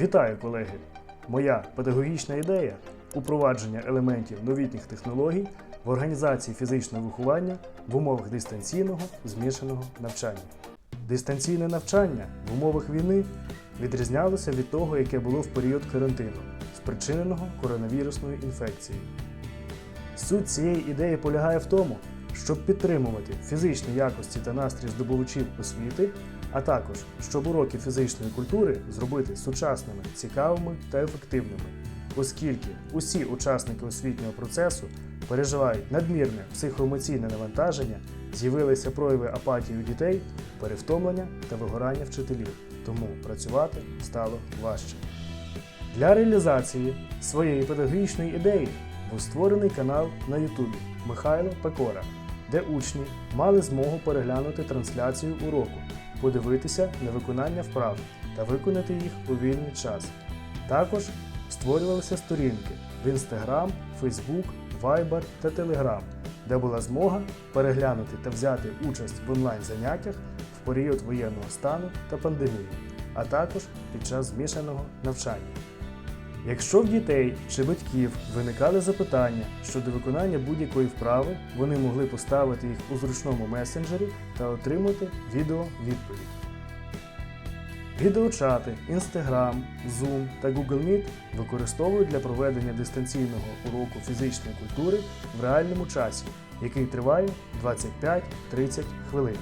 Вітаю, колеги! Моя педагогічна ідея упровадження елементів новітніх технологій в організації фізичного виховання в умовах дистанційного змішаного навчання. Дистанційне навчання в умовах війни відрізнялося від того, яке було в період карантину, спричиненого коронавірусною інфекцією. Суть цієї ідеї полягає в тому, щоб підтримувати фізичні якості та настрій здобувачів освіти, а також щоб уроки фізичної культури зробити сучасними, цікавими та ефективними, оскільки усі учасники освітнього процесу переживають надмірне психоемоційне навантаження, з'явилися прояви апатії у дітей, перевтомлення та вигорання вчителів, тому працювати стало важче. Для реалізації своєї педагогічної ідеї був створений канал на Ютубі Михайло Пекора, де учні мали змогу переглянути трансляцію уроку, подивитися на виконання вправ та виконати їх у вільний час. Також створювалися сторінки в Instagram, Facebook, Viber та Telegram, де була змога переглянути та взяти участь в онлайн-заняттях в період воєнного стану та пандемії, а також під час змішаного навчання. Якщо в дітей чи батьків виникали запитання щодо виконання будь-якої вправи, вони могли поставити їх у зручному месенджері та отримати відео відповідь. Відеочати Instagram, Zoom та Google Meet використовують для проведення дистанційного уроку фізичної культури в реальному часі, який триває 25-30 хвилин.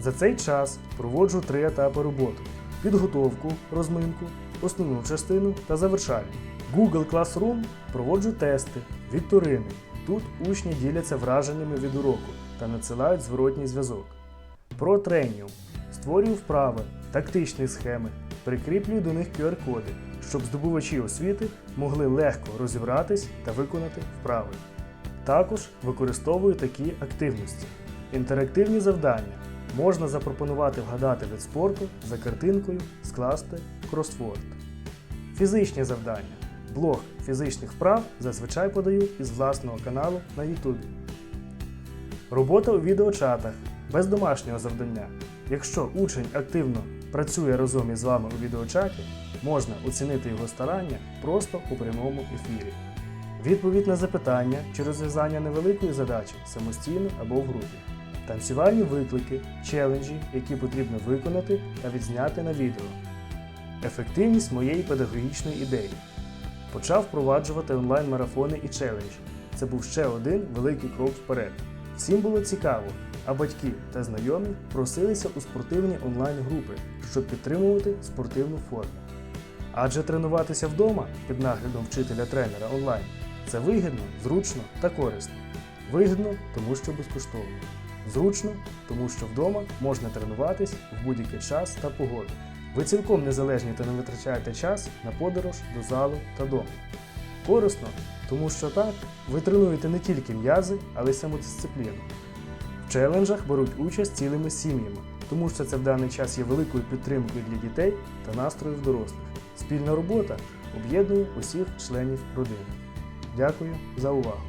За цей час проводжу три етапи роботи: підготовку, розминку, основну частину та завершальну. Google Classroom проводжу тести, вікторини. Тут учні діляться враженнями від уроку та надсилають зворотній зв'язок. Про тренінг. Створюю вправи, тактичні схеми, прикріплюю до них QR-коди, щоб здобувачі освіти могли легко розібратись та виконати вправи. Також використовую такі активності. Інтерактивні завдання можна запропонувати вгадати вид спорту за картинкою, скласти кросворд. Фізичні завдання. Блог фізичних вправ зазвичай подаю із власного каналу на YouTube. Робота у відеочатах без домашнього завдання. Якщо учень активно працює разом із вами у відеочаті, можна оцінити його старання просто у прямому ефірі. Відповідь на запитання чи розв'язання невеликої задачі самостійно або в групі. Танцювальні виклики, челенджі, які потрібно виконати та відзняти на відео. Ефективність моєї педагогічної ідеї. Почав впроваджувати онлайн-марафони і челенджі. Це був ще один великий крок вперед. Всім було цікаво, а батьки та знайомі просилися у спортивні онлайн-групи, щоб підтримувати спортивну форму. Адже тренуватися вдома під наглядом вчителя-тренера онлайн це вигідно, зручно та корисно. Вигідно, тому що безкоштовно. Зручно, тому що вдома можна тренуватись в будь-який час та погоду. Ви цілком незалежні та не витрачаєте час на подорож до залу та дому. Корисно, тому що так ви тренуєте не тільки м'язи, але й самодисципліну. В челенджах беруть участь цілими сім'ями, тому що це в даний час є великою підтримкою для дітей та настроїв дорослих. Спільна робота об'єднує усіх членів родини. Дякую за увагу!